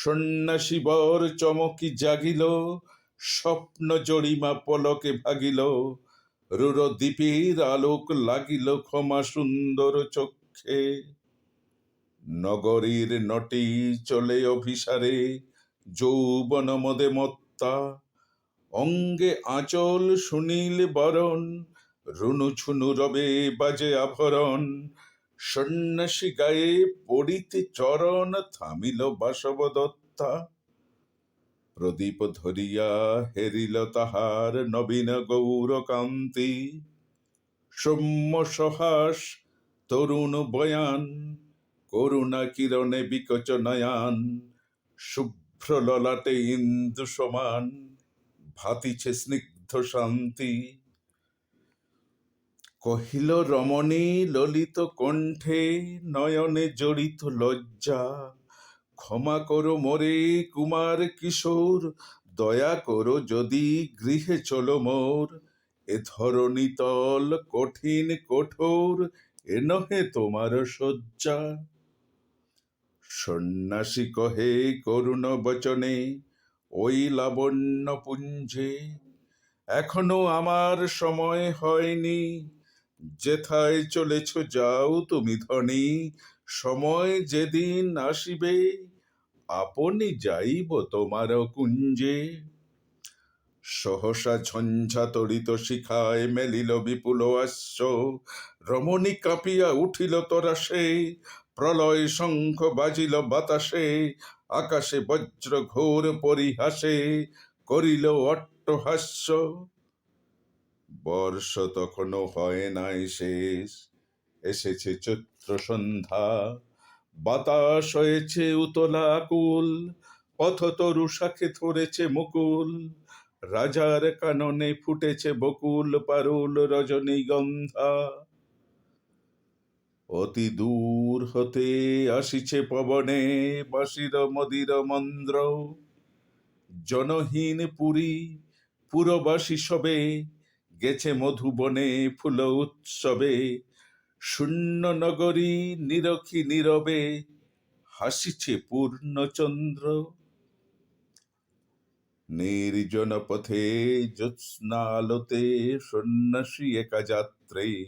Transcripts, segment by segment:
সন্ন্যাসী বর চমকি জাগিল, স্বপ্ন জড়িমা পলকে ভাগিল রুর দ্বীপের আলোক লাগিল ক্ষমা সুন্দর চক্ষে। নগরীর নটি চলে অভিসারে, যৌবন মদে মত্তা। অঙ্গে আঁচল সুনীল বরণ রুনু ছুনু রবে বাজে আভরণ। সন্ন্যাসী গায়ে পড়িতে চরণ থামিল বাসব দত্তা প্রদীপ ধরিয়া হেরিল তাহার নবীন গৌর কান্তি সৌম্য সহাস, তরুণ বয়ান, করুণা কিরণে বিকচ নয়ান, শুভ্র ললাটে ইন্দু সমান, ভাতিছে স্নিগ্ধ শান্তি। কহিল, রমণী ললিত কণ্ঠে নয়নে জড়িত লজ্জা। ক্ষমা করো মোরে কুমার কিশোর, দয়া করো যদি গৃহে চলো মোর। এ ধরণী তল কঠিন কঠোর, এ নহে তোমার শয্যা। সন্ন্যাসী কহে, করুণ বচনে, ওই লাবণ্য পুঞ্জে, এখনও আমার সময় হয়নি। যেথায় চলেছ যাও তুমি ধনী, সময় যেদিন আসিবে, আপনি যাইব তোমার কুঞ্জে। সহসা ঝঞ্ঝা তড়িত শিখায় মেলিল বিপুল আশ্ব রমণী কাঁপিয়া উঠিল তোরা সে প্রলয় শঙ্খ বাজিল বাতাসে, আকাশে বজ্র ঘোর পরিহাসে করিল অট্টহাস্য। বর্ষ তখনও হয় নাই শেষ। এসেছে চৈত্র সন্ধ্যা, বাতাস হয়েছে উতলা কুল পথতরু শাখে ধরেছে মুকুল, রাজার কাননে ফুটেছে বকুল পারুল রজনীগন্ধা অতি দূর হতে আসিছে পবনে বাসির মদির মন্দ্র জনহীন পুরী, পুরবাসী সবে গেছে মধুবনে ফুল উৎসবে, শূন্য নগরী নিরখি নীরবে, হাসিছে পূর্ণচন্দ্র। নির্জন পথে জ্যোৎস্না আলোতে সন্ন্যাসী একা যাত্রে,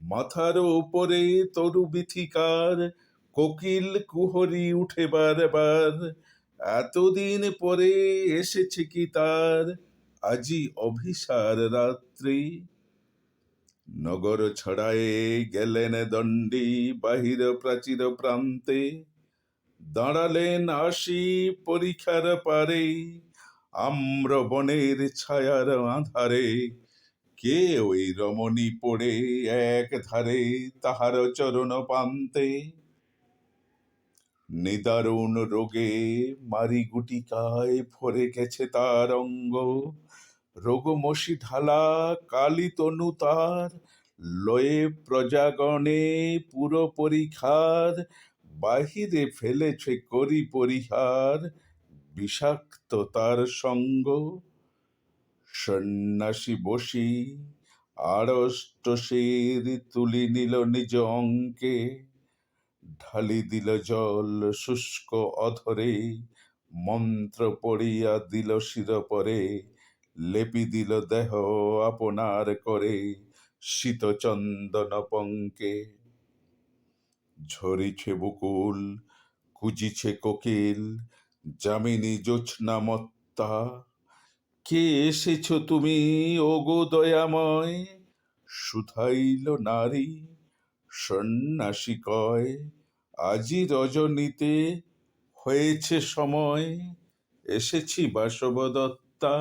মাথার উপরে তরু বিথিকার, কোকিল কুহরি উঠে বারবার, এতদিন পরে এসেছে কি তার? আজি অভিসার রাত্রি। নগর ছড়ায়ে গেলেন দণ্ডী, বাহির প্রাচীর প্রান্তে। দাঁড়ালেন আসি পরীক্ষার পারে আম্র বনের ছায়ার আধারে। কে ওই রমণী পড়ে এক ধারে তাহার চরণ পান্তে নিদারুণ রোগে মারি গুটিকায় ভরে গেছে তার অঙ্গ। রোগমসি ঢালা কালি তনু তার, লয়ে প্রজাগণে পুরো পরিখার বাহিরে ফেলেছে করি পরিহার, বিষাক্ত তার সঙ্গ। সন্ন্যাসী বসি আড়ষ্ট শের তুলি নিল নিজ অঙ্কে। ঢালি দিল জল শুষ্ক অধরে, মন্ত্র পড়িয়া দিল শির পরে, লেপি দিল দেহ আপনার করে শীত চন্দন পঙ্কে। ঝরিছে বুকুল কুজিছে কোকিল, যামিনী মত্তা, কে এসেছ তুমি ওগো দয়াময়? শুধাইল নারী, সন্ন্যাসী কয় আজি রজনীতে হয়েছে সময় এসেছি বাসবদত্তা।